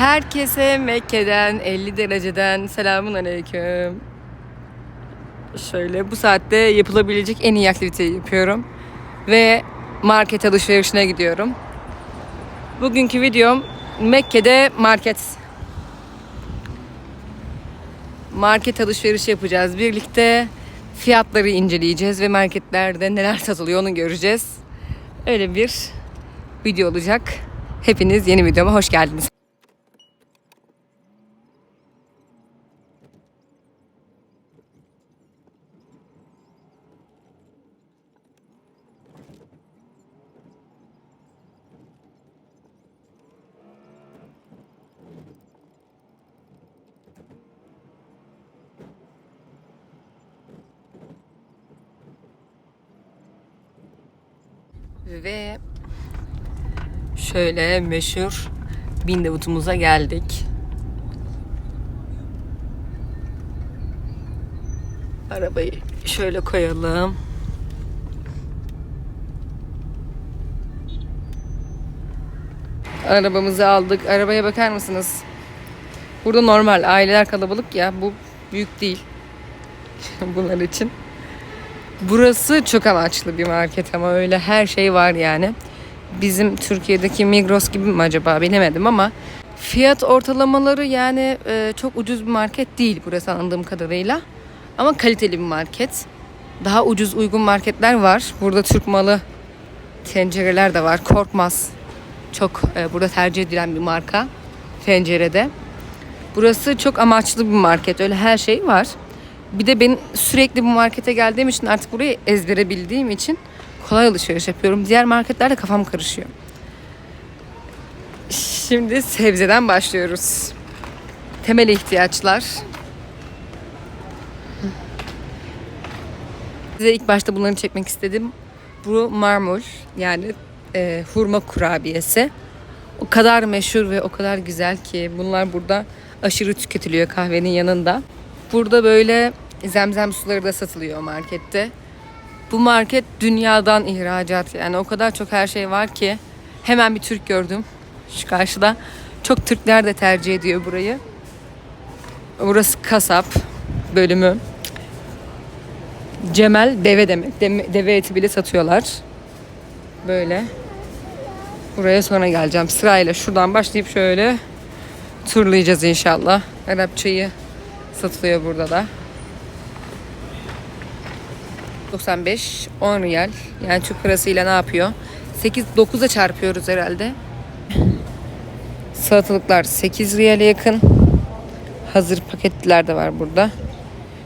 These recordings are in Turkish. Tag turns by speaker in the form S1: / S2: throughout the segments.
S1: Herkese Mekke'den 50 dereceden selamun aleyküm. Şöyle bu saatte yapılabilecek en iyi aktiviteyi yapıyorum. Ve market alışverişine gidiyorum. Bugünkü videom Mekke'de market. Market alışverişi yapacağız birlikte. Fiyatları inceleyeceğiz ve marketlerde neler satılıyor onu göreceğiz. Öyle bir video olacak. Hepiniz yeni videoma hoş geldiniz. Ve şöyle meşhur bin davutumuza geldik. Arabayı şöyle koyalım. Arabamızı aldık. Arabaya bakar mısınız? Burada normal aileler kalabalık ya. Bu büyük değil. Bunlar için. Burası çok amaçlı bir market ama öyle her şey var yani. Bizim Türkiye'deki Migros gibi mi acaba bilemedim ama fiyat ortalamaları yani e, çok ucuz bir market değil burası anladığım kadarıyla. Ama kaliteli bir market. Daha ucuz uygun marketler var. Burada Türk malı tencereler de var. Korkmaz. Çok e, burada tercih edilen bir marka tencerede. Burası çok amaçlı bir market. Öyle her şey var. Bir de ben sürekli bu markete geldiğim için artık burayı ezbere bildiğim için kolay alışveriş yapıyorum. Diğer marketlerde kafam karışıyor. Şimdi sebzeden başlıyoruz. Temel ihtiyaçlar. Size ilk başta bunları çekmek istedim. Bu marmul yani e, hurma kurabiyesi. O kadar meşhur ve o kadar güzel ki bunlar burada aşırı tüketiliyor kahvenin yanında. Burada böyle zemzem suları da satılıyor markette. Bu market dünyadan ihracat yani o kadar çok her şey var ki hemen bir Türk gördüm şu karşıda. Çok Türkler de tercih ediyor burayı. Burası kasap bölümü. Cemel deve demek. Deme- Deve eti bile satıyorlar. Böyle. Buraya sonra geleceğim. Sırayla şuradan başlayıp şöyle turlayacağız inşallah. Arap çayı satılıyor burada da. 95 10 riyal. Yani Türk parasıyla ne yapıyor? 8 9'a çarpıyoruz herhalde. Salatalıklar 8 riyale yakın. Hazır paketliler de var burada.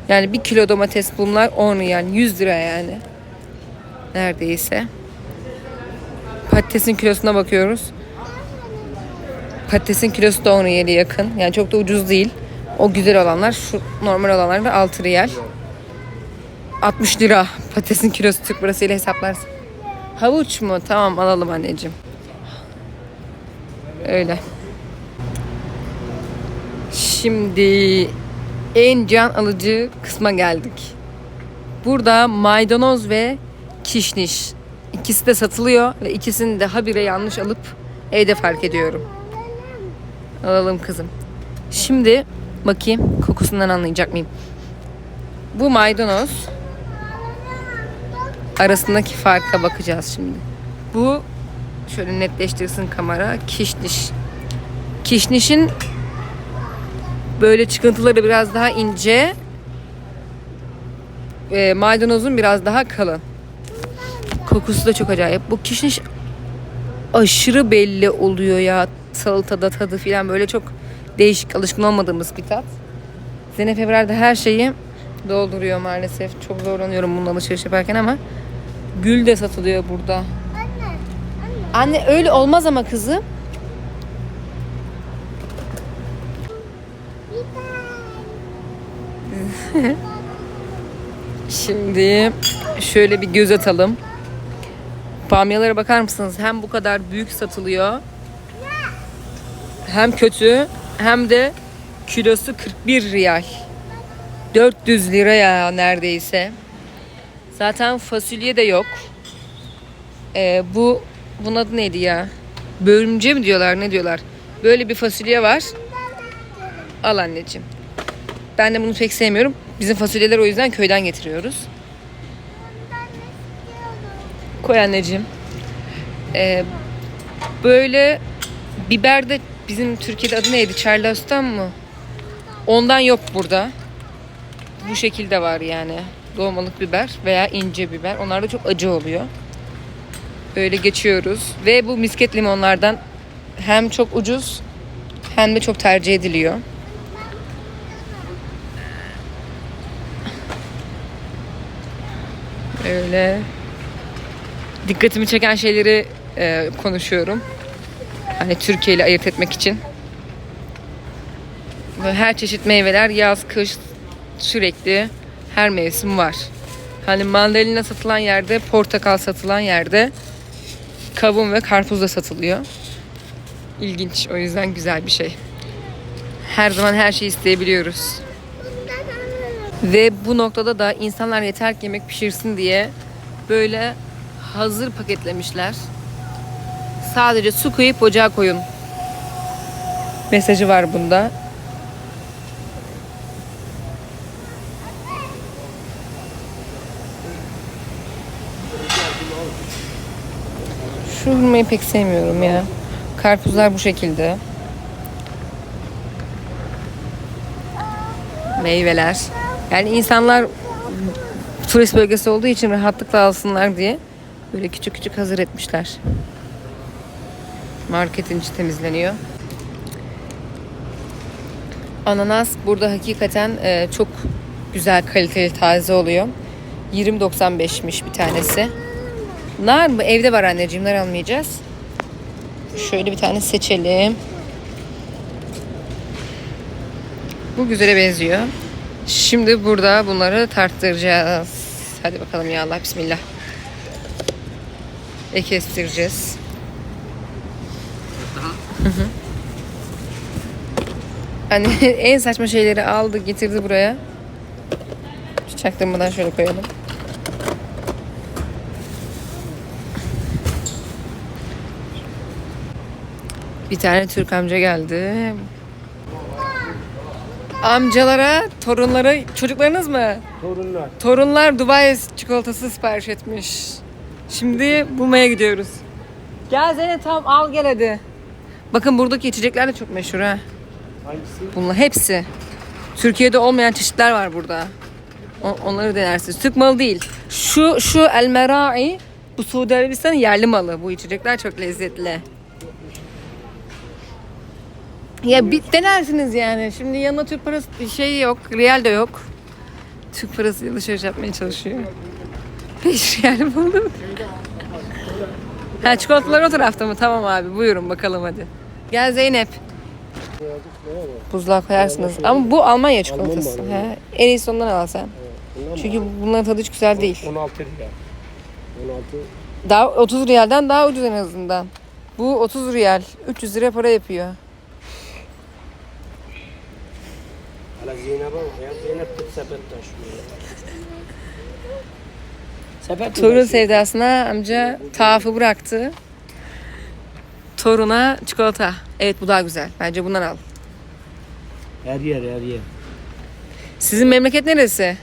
S1: Yani 1 kilo domates bunlar 10 riyal. 100 lira yani. Neredeyse. Patatesin kilosuna bakıyoruz. Patatesin kilosu da 10 riyale yakın. Yani çok da ucuz değil. O güzel olanlar. Şu normal olanlar da 6 riyal. 60 lira patatesin kilosu Türk parasıyla hesaplarsın. Havuç mu? Tamam alalım anneciğim. Öyle. Şimdi en can alıcı kısma geldik. Burada maydanoz ve kişniş ikisi de satılıyor ve ikisini de habire yanlış alıp evde fark ediyorum. Alalım kızım. Şimdi bakayım kokusundan anlayacak mıyım? Bu maydanoz arasındaki farka bakacağız şimdi. Bu şöyle netleştirsin kamera. Kişniş. Kişnişin böyle çıkıntıları biraz daha ince. E, maydanozun biraz daha kalın. Kokusu da çok acayip. Bu kişniş aşırı belli oluyor ya. Salatada tadı falan böyle çok değişik alışkın olmadığımız bir tat. Zeynep Ebrar'da her şeyi dolduruyor maalesef. Çok zorlanıyorum bununla alışveriş yaparken ama gül de satılıyor burada. Anne öyle olmaz ama kızım. Şimdi şöyle bir göz atalım. Bamyalara bakar mısınız? Hem bu kadar büyük satılıyor. Hem kötü hem de kilosu 41 riyal. 400 lira ya neredeyse. Zaten fasulye de yok. Ee, bu bunun adı neydi ya? Bölümce mi diyorlar ne diyorlar? Böyle bir fasulye var. Al anneciğim. Ben de bunu pek sevmiyorum. Bizim fasulyeler o yüzden köyden getiriyoruz. Koy anneciğim. Ee, böyle biber de bizim Türkiye'de adı neydi? Charleston mı? Ondan yok burada. Bu şekilde var yani. Dolmalık biber veya ince biber. Onlar da çok acı oluyor. Böyle geçiyoruz. Ve bu misket limonlardan hem çok ucuz hem de çok tercih ediliyor. Öyle dikkatimi çeken şeyleri e, konuşuyorum. Hani Türkiye ile ayırt etmek için. Böyle her çeşit meyveler yaz, kış sürekli her mevsim var. Hani mandalina satılan yerde, portakal satılan yerde kavun ve karpuz da satılıyor. İlginç. O yüzden güzel bir şey. Her zaman her şeyi isteyebiliyoruz. Ve bu noktada da insanlar yeter ki yemek pişirsin diye böyle hazır paketlemişler. Sadece su koyup ocağa koyun. Mesajı var bunda. Şu hurmayı pek sevmiyorum ya. Karpuzlar bu şekilde. Meyveler. Yani insanlar turist bölgesi olduğu için rahatlıkla alsınlar diye böyle küçük küçük hazır etmişler. Marketin içi temizleniyor. Ananas burada hakikaten e, çok güzel kaliteli taze oluyor. 20.95'miş bir tanesi. Nar mı? Evde var anneciğim. Nar almayacağız. Şöyle bir tane seçelim. Bu güzele benziyor. Şimdi burada bunları tarttıracağız. Hadi bakalım ya Allah bismillah. E kestireceğiz. Hı hı. Hani en saçma şeyleri aldı getirdi buraya. Şu Çaktırmadan şöyle koyalım. Bir tane Türk amca geldi. Amcalara, torunlara, çocuklarınız mı?
S2: Torunlar.
S1: Torunlar Dubai çikolatası sipariş etmiş. Şimdi bulmaya gidiyoruz. Gel Zeynep tamam al gel hadi. Bakın buradaki içecekler de çok meşhur ha.
S2: Hangisi?
S1: Bunlar hepsi. Türkiye'de olmayan çeşitler var burada. O- onları denersiniz. Türk malı değil. Şu şu El Merai bu Suudi Arabistan'ın yerli malı. Bu içecekler çok lezzetli. Ya bir denersiniz yani. Şimdi yanında Türk parası şey yok. Riyal de yok. Türk parası alışveriş yapmaya çalışıyor. 5 riyal buldum. Ha çikolatalar o tarafta mı? Tamam abi buyurun bakalım hadi. Gel Zeynep. Buzluğa koyarsınız. Ama bu Almanya çikolatası.
S2: Alman
S1: He. En iyisi ondan al sen. Çünkü bunların tadı hiç güzel değil.
S2: 16 lira. 16
S1: Daha 30 riyalden daha ucuz en azından. Bu 30 riyal. 300 lira para yapıyor.
S2: Hala Zeynep'e bak ya. Zeynep tut sepet taşıyor. Sepet mi
S1: Torun
S2: taşıyor?
S1: sevdasına amca tahafı bıraktı. Toruna çikolata. Evet bu daha güzel. Bence bundan al.
S2: Her yer her yer.
S1: Sizin memleket neresi?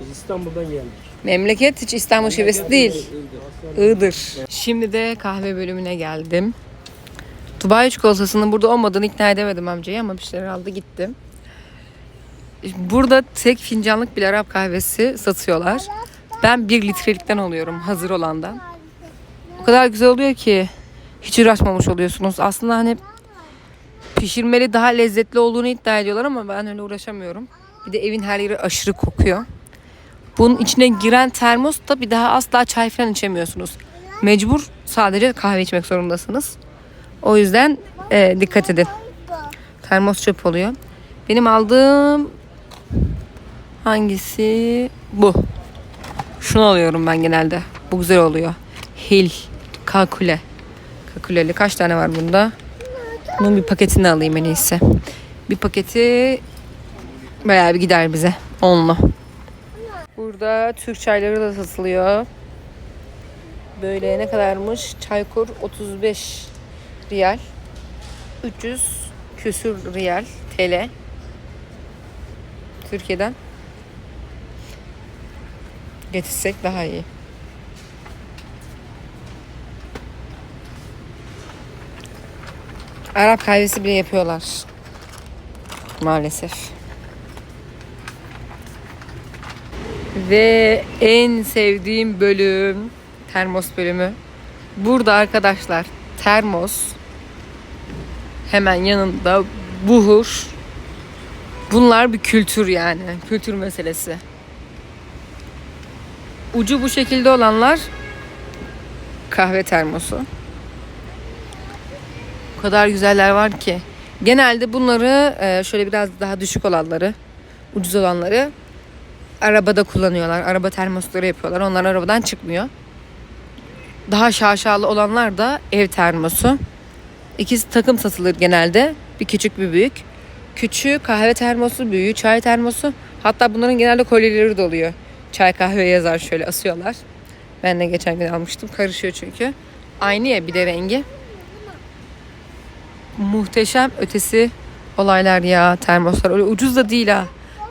S2: Biz İstanbul'dan geldik.
S1: Memleket hiç İstanbul şivesi değil. Iğdır. Şimdi de kahve bölümüne geldim. Dubai çikolatasının burada olmadığını ikna edemedim amcayı ama bir şeyler aldı gitti. Burada tek fincanlık bir Arap kahvesi satıyorlar. Ben bir litrelikten alıyorum hazır olandan. O kadar güzel oluyor ki hiç uğraşmamış oluyorsunuz. Aslında hani pişirmeli daha lezzetli olduğunu iddia ediyorlar ama ben öyle uğraşamıyorum. Bir de evin her yeri aşırı kokuyor. Bunun içine giren termos da bir daha asla çay falan içemiyorsunuz. Mecbur sadece kahve içmek zorundasınız. O yüzden e, dikkat edin. Termos çöp oluyor. Benim aldığım hangisi? Bu. Şunu alıyorum ben genelde. Bu güzel oluyor. Hil. Kakule. Kakuleli. Kaç tane var bunda? Bunun bir paketini alayım en iyisi. Bir paketi bayağı bir gider bize. Onlu. Burada Türk çayları da satılıyor. Böyle ne kadarmış? Çaykur 35 riyal. 300 küsür riyal TL. Türkiye'den getirsek daha iyi. Arap kahvesi bile yapıyorlar. Maalesef. Ve en sevdiğim bölüm termos bölümü. Burada arkadaşlar termos hemen yanında buhur. Bunlar bir kültür yani. Kültür meselesi. Ucu bu şekilde olanlar kahve termosu. O kadar güzeller var ki. Genelde bunları e, şöyle biraz daha düşük olanları, ucuz olanları arabada kullanıyorlar. Araba termosları yapıyorlar. Onlar arabadan çıkmıyor. Daha şaşalı olanlar da ev termosu. İkisi takım satılır genelde. Bir küçük bir büyük. Küçüğü kahve termosu, büyüğü çay termosu. Hatta bunların genelde kolyeleri de oluyor. Çay kahve yazar şöyle asıyorlar. Ben de geçen gün almıştım. Karışıyor çünkü. Aynı ya bir de rengi. Muhteşem ötesi olaylar ya termoslar. Öyle ucuz da değil ha.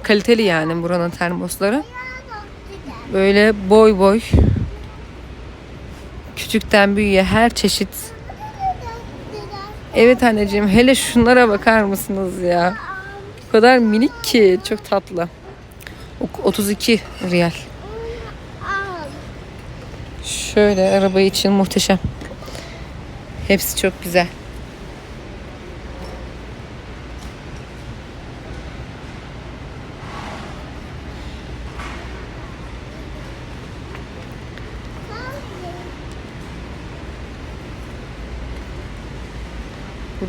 S1: Kaliteli yani buranın termosları. Böyle boy boy. Küçükten büyüğe her çeşit. Evet anneciğim hele şunlara bakar mısınız ya? O kadar minik ki çok tatlı. O- 32 riyal. Şöyle araba için muhteşem. Hepsi çok güzel.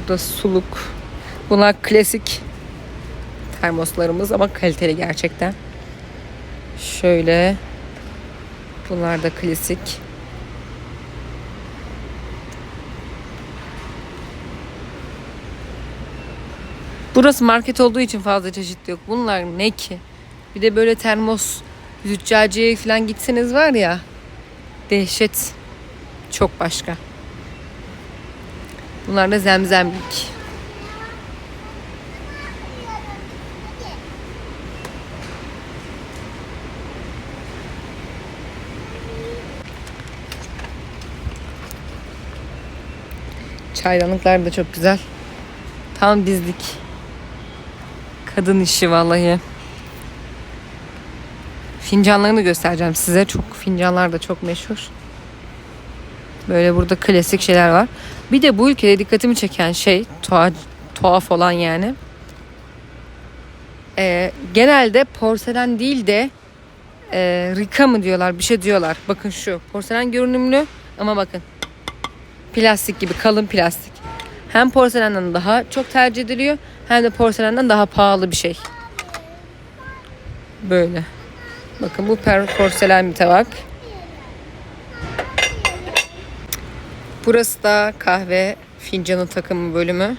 S1: Burada suluk. Bunlar klasik termoslarımız ama kaliteli gerçekten. Şöyle. Bunlar da klasik. Burası market olduğu için fazla çeşit yok. Bunlar ne ki? Bir de böyle termos züccaciye falan gitseniz var ya dehşet çok başka. Bunlar da zemzemlik. Çaydanlıklar da çok güzel. Tam dizlik. Kadın işi vallahi. Fincanlarını göstereceğim size. Çok fincanlar da çok meşhur. Böyle burada klasik şeyler var. Bir de bu ülkede dikkatimi çeken şey tuhaf, tuhaf olan yani. Ee, genelde porselen değil de e, rika mı diyorlar bir şey diyorlar. Bakın şu porselen görünümlü ama bakın plastik gibi kalın plastik. Hem porselenden daha çok tercih ediliyor hem de porselenden daha pahalı bir şey. Böyle. Bakın bu porselen bir tabak. Burası da kahve fincanı takımı bölümü.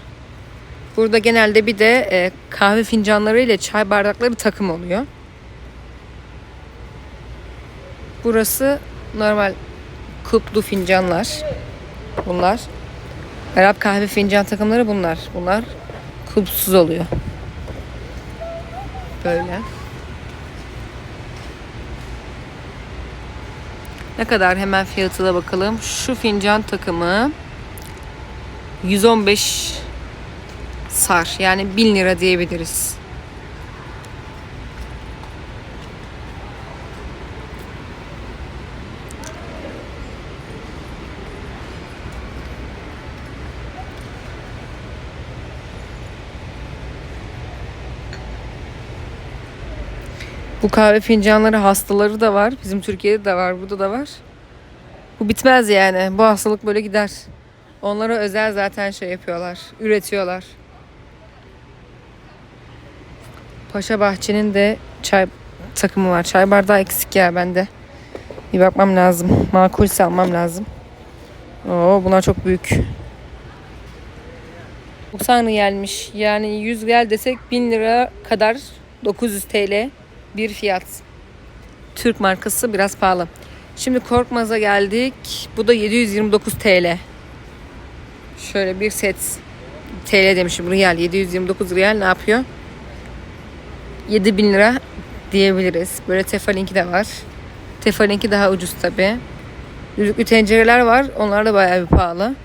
S1: Burada genelde bir de e, kahve fincanları ile çay bardakları takım oluyor. Burası normal kuplu fincanlar. Bunlar. Arap kahve fincan takımları bunlar. Bunlar kupsuz oluyor. Böyle. Ne kadar hemen fiyatına bakalım. Şu fincan takımı 115 sar. Yani 1000 lira diyebiliriz. Bu kahve fincanları hastaları da var. Bizim Türkiye'de de var, burada da var. Bu bitmez yani. Bu hastalık böyle gider. Onlara özel zaten şey yapıyorlar, üretiyorlar. Paşa Bahçe'nin de çay takımı var. Çay bardağı eksik ya bende. Bir bakmam lazım. Makulse almam lazım. Oo bunlar çok büyük. 90 gelmiş. Yani 100 gel desek 1000 lira kadar 900 TL bir fiyat. Türk markası biraz pahalı. Şimdi Korkmaz'a geldik. Bu da 729 TL. Şöyle bir set. TL demişim riyal 729 riyal ne yapıyor? 7000 lira diyebiliriz. Böyle Tefalinki de var. Tefalinki daha ucuz tabi. Düdüklü tencereler var. Onlar da bayağı bir pahalı.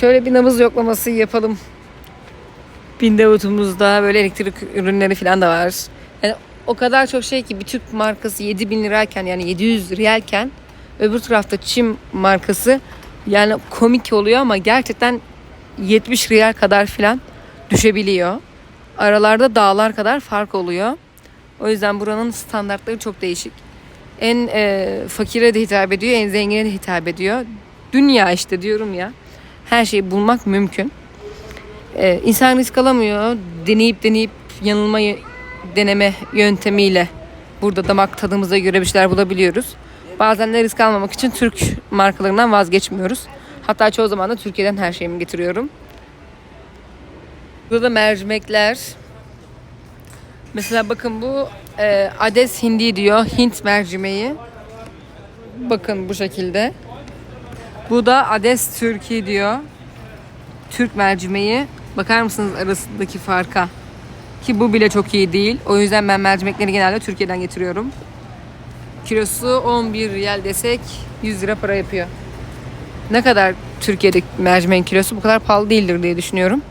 S1: Şöyle bir nabız yoklaması yapalım. Bindavutumuzda böyle elektrik ürünleri falan da var. Yani o kadar çok şey ki bir Türk markası 7000 lirayken yani 700 lirayken öbür tarafta Çin markası yani komik oluyor ama gerçekten 70 riyal kadar falan düşebiliyor. Aralarda dağlar kadar fark oluyor. O yüzden buranın standartları çok değişik. En e, fakire de hitap ediyor, en zengine de hitap ediyor. Dünya işte diyorum ya. Her şeyi bulmak mümkün. E, insan risk alamıyor. Deneyip deneyip yanılma deneme yöntemiyle burada damak tadımıza göre bir şeyler bulabiliyoruz. Bazen de risk almamak için Türk markalarından vazgeçmiyoruz. Hatta çoğu zaman da Türkiye'den her şeyimi getiriyorum. Burada da mercimekler. Mesela bakın bu e, Ades hindi diyor. Hint mercimeği. Bakın bu şekilde. Bu da Ades Türkiye diyor. Türk mercimeği. Bakar mısınız arasındaki farka? Ki bu bile çok iyi değil. O yüzden ben mercimekleri genelde Türkiye'den getiriyorum. Kilosu 11 riyal desek 100 lira para yapıyor. Ne kadar Türkiye'de mercimeğin kilosu bu kadar pahalı değildir diye düşünüyorum.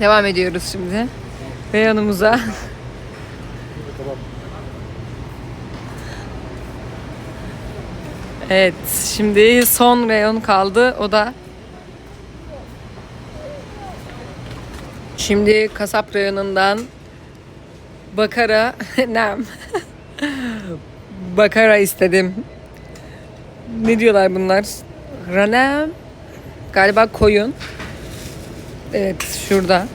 S1: Devam ediyoruz şimdi. Reyonumuza. Evet, şimdi son reyon kaldı. O da Şimdi kasap reyonundan bakara nem bakara istedim. Ne diyorlar bunlar? Ranem galiba koyun. Evet şurada.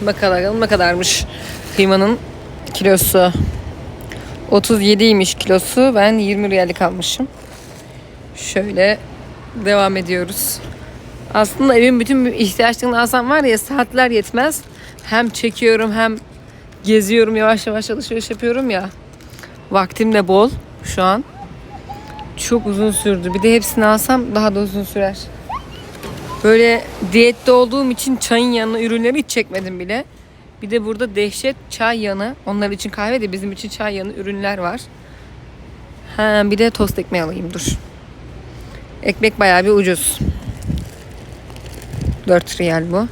S1: Bakalım ne kadarmış kıymanın kilosu. 37'ymiş kilosu. Ben 20 riyalik almışım. Şöyle devam ediyoruz. Aslında evin bütün ihtiyaçlarını alsam var ya saatler yetmez. Hem çekiyorum hem geziyorum yavaş yavaş alışveriş yapıyorum ya. Vaktim de bol şu an. Çok uzun sürdü. Bir de hepsini alsam daha da uzun sürer. Böyle diyette olduğum için çayın yanına ürünleri hiç çekmedim bile. Bir de burada dehşet çay yanı. Onlar için kahve de bizim için çay yanı ürünler var. Ha, bir de tost ekmeği alayım dur. Ekmek bayağı bir ucuz. 4 riyal bu.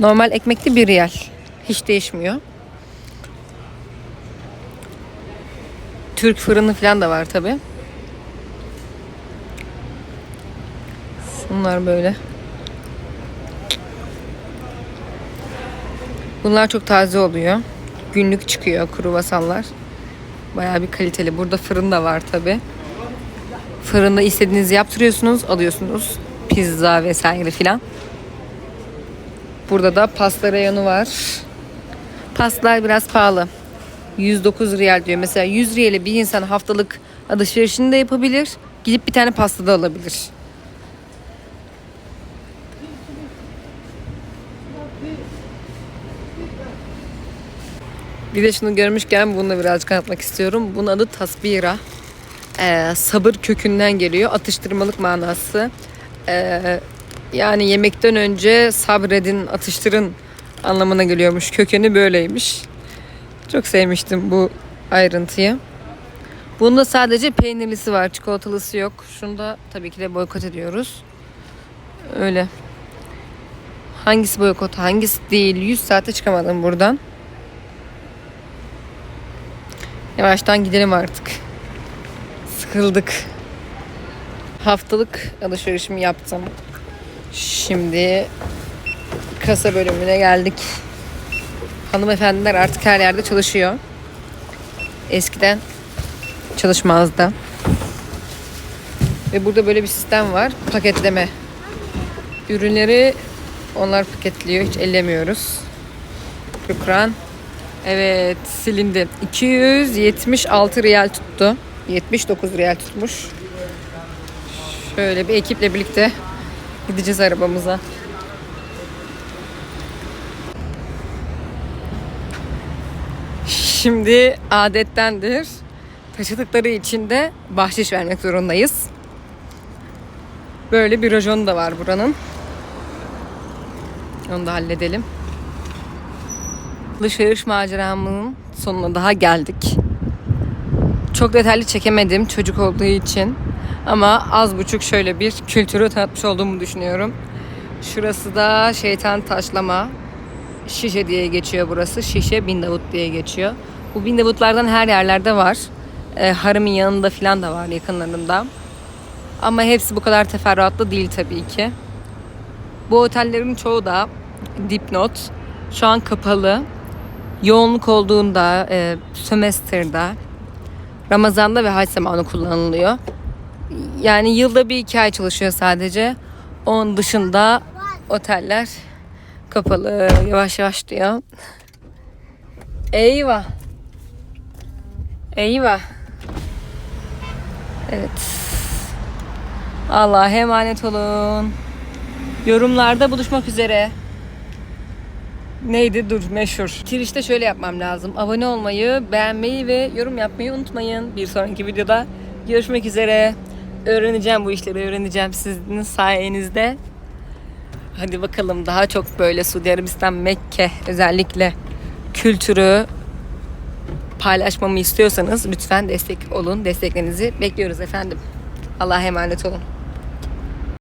S1: Normal ekmekte 1 riyal. Hiç değişmiyor. Türk fırını falan da var tabi. Şunlar böyle. Bunlar çok taze oluyor. Günlük çıkıyor kruvasanlar. Bayağı bir kaliteli. Burada fırın da var tabi. Fırında istediğinizi yaptırıyorsunuz, alıyorsunuz. Pizza vesaire filan. Burada da pasta reyonu var. Pastalar biraz pahalı. 109 riyal diyor. Mesela 100 riyale bir insan haftalık alışverişini de yapabilir. Gidip bir tane pasta da alabilir. Bir de şunu görmüşken bunu da birazcık anlatmak istiyorum. Bunun adı tasbira. Ee, sabır kökünden geliyor. Atıştırmalık manası. Ee, yani yemekten önce sabredin, atıştırın anlamına geliyormuş. Kökeni böyleymiş. Çok sevmiştim bu ayrıntıyı. Bunda sadece peynirlisi var. Çikolatalısı yok. Şunu da tabii ki de boykot ediyoruz. Öyle. Hangisi boykot, hangisi değil. 100 saate çıkamadım buradan. Yavaştan gidelim artık. Sıkıldık. Haftalık alışverişimi yaptım. Şimdi kasa bölümüne geldik. Hanımefendiler artık her yerde çalışıyor. Eskiden çalışmazdı. Ve burada böyle bir sistem var. Paketleme. Ürünleri onlar paketliyor. Hiç ellemiyoruz. Şükran. Evet silindi. 276 riyal tuttu. 79 riyal tutmuş. Şöyle bir ekiple birlikte gideceğiz arabamıza. Şimdi adettendir. Taşıdıkları için de bahşiş vermek zorundayız. Böyle bir rajonu da var buranın. Onu da halledelim. Alışveriş maceramın sonuna daha geldik. Çok detaylı çekemedim çocuk olduğu için. Ama az buçuk şöyle bir kültürü tanıtmış olduğumu düşünüyorum. Şurası da şeytan taşlama. Şişe diye geçiyor burası. Şişe Bin Davut diye geçiyor. Bu Bin Davutlardan her yerlerde var. Ee, harımın yanında falan da var yakınlarında. Ama hepsi bu kadar teferruatlı değil tabii ki. Bu otellerin çoğu da dipnot. Şu an kapalı. Yoğunluk olduğunda, e, sömestrda, Ramazan'da ve haç zamanı kullanılıyor. Yani yılda bir iki ay çalışıyor sadece. Onun dışında oteller kapalı. Yavaş yavaş diyor. Eyvah. Eyvah. Evet. Allah'a emanet olun. Yorumlarda buluşmak üzere. Neydi? Dur meşhur. Girişte şöyle yapmam lazım. Abone olmayı, beğenmeyi ve yorum yapmayı unutmayın. Bir sonraki videoda görüşmek üzere. Öğreneceğim bu işleri, öğreneceğim sizin sayenizde. Hadi bakalım daha çok böyle Suudi Arabistan, Mekke özellikle kültürü paylaşmamı istiyorsanız lütfen destek olun. Desteklerinizi bekliyoruz efendim. Allah'a emanet olun.